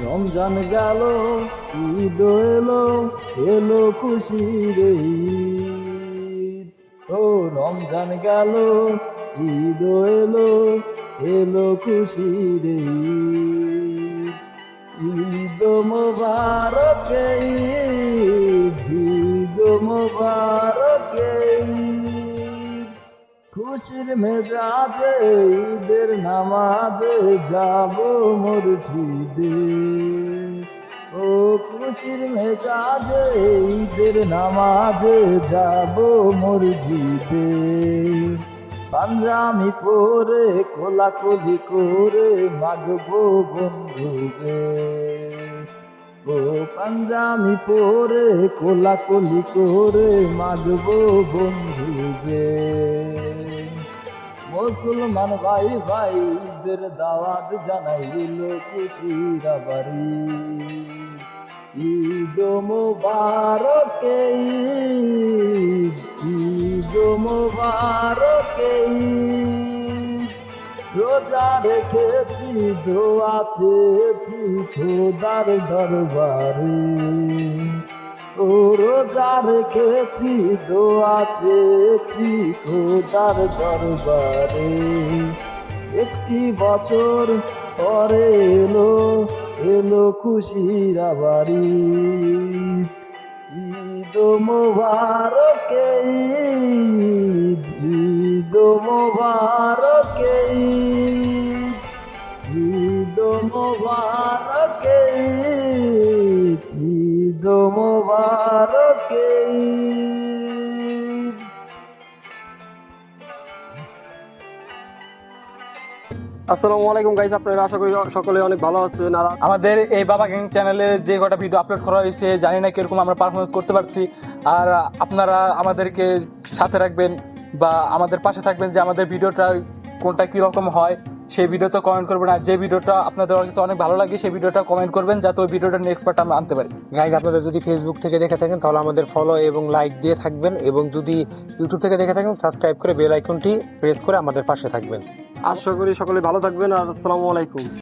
রমজান গেল, ঈদ এলো এলো খুশির ঈদ। ও রমজান গেল, ঈদ এলো এলো খুশির ঈদ। ঈদ মোবারক ঈদ মোবারক ঈদ খুশির মেজাজে, ঈদের নামাজে যাব মসজিদে ও খুশির মেজাজে, ঈদের নামাজে যাব মসজিদে পাঞ্জামি পরে, কোলাকুলি করে মাগবো বন্ধুবে ও পাঞ্জামি পরে, কোলাকুলি করে মাগবো বন্ধুবে মুসলমান ভাই ভাই ঈদের দাওয়াত জানাইল খুশিরা বাড়ি ঈদ মোবারক ঈদ মোবারক রোজা রেখেছি, দোয়া চেয়েছি খোদার দরবারে। ও রোজা রেখেছি দোয়া চেয়েছি খোদার দরবারে। একটি বছর পরে এলো এলো খুশির বাড়ি ঈদ মোবারক ঈদ মোবারক ঈদ মোবারক ঈদ মোবারক আসসালামু আলাইকুম গাইস আপনারা আশা করি সকলে অনেক ভালো আছেন আর আমাদের এই বাবা গ্যাং চ্যানেলে যে কটা ভিডিও আপলোড করা হয়েছে জানি না কীরকম আমরা পারফরমেন্স করতে পারছি। আর আপনারা আমাদেরকে সাথে রাখবেন বা আমাদের পাশে থাকবেন যে আমাদের ভিডিওটা কোনটা কীরকম হয়। সেই ভিডিওতে কমেন্ট করবেন আর যে ভিডিওটা আপনাদের কাছে অনেক ভালো লাগে সেই ভিডিওটা কমেন্ট করবেন যাতে ওই ভিডিওটা নেক্সট পার্ট আমরা আনতে পারি। গাইজ আপনাদের যদি ফেসবুক থেকে দেখে থাকেন তাহলে আমাদের ফলো এবং লাইক দিয়ে থাকবেন এবং যদি ইউটিউব থেকে দেখে থাকেন সাবস্ক্রাইব করে বেল আইকনটি প্রেস করে আমাদের পাশে থাকবেন। আশা করি সকলে ভালো থাকবেন আর আসসালামু আলাইকুম।